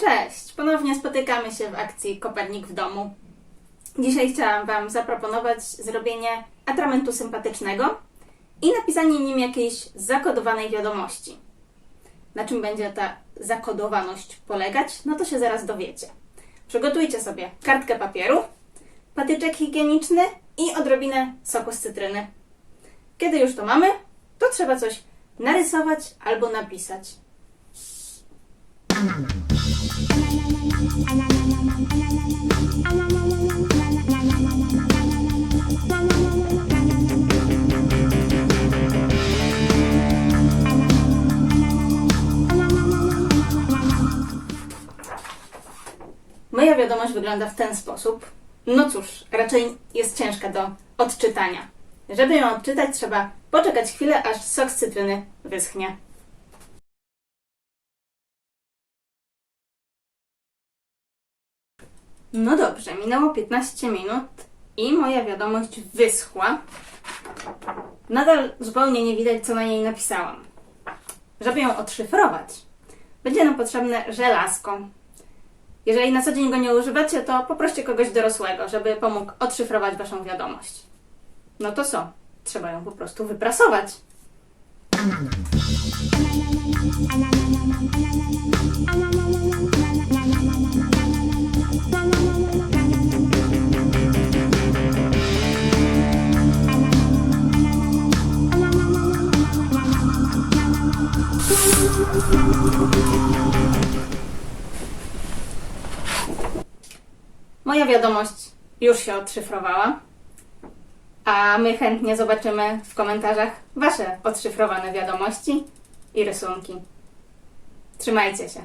Cześć! Ponownie spotykamy się w akcji Kopernik w domu. Dzisiaj chciałam Wam zaproponować zrobienie atramentu sympatycznego i napisanie nim jakiejś zakodowanej wiadomości. Na czym będzie ta zakodowaność polegać, no to się zaraz dowiecie. Przygotujcie sobie kartkę papieru, patyczek higieniczny i odrobinę soku z cytryny. Kiedy już to mamy, to trzeba coś narysować albo napisać. Moja wiadomość wygląda w ten sposób. No cóż, raczej jest ciężka do odczytania. Żeby ją odczytać, trzeba poczekać chwilę, aż sok z cytryny wyschnie. No dobrze, minęło 15 minut i moja wiadomość wyschła. Nadal zupełnie nie widać, co na niej napisałam. Żeby ją odszyfrować, będzie nam potrzebne żelazko. Jeżeli na co dzień go nie używacie, to poproście kogoś dorosłego, żeby pomógł odszyfrować Waszą wiadomość. No to co? Trzeba ją po prostu wyprasować. Moja wiadomość już się odszyfrowała, a my chętnie zobaczymy w komentarzach Wasze odszyfrowane wiadomości i rysunki. Trzymajcie się.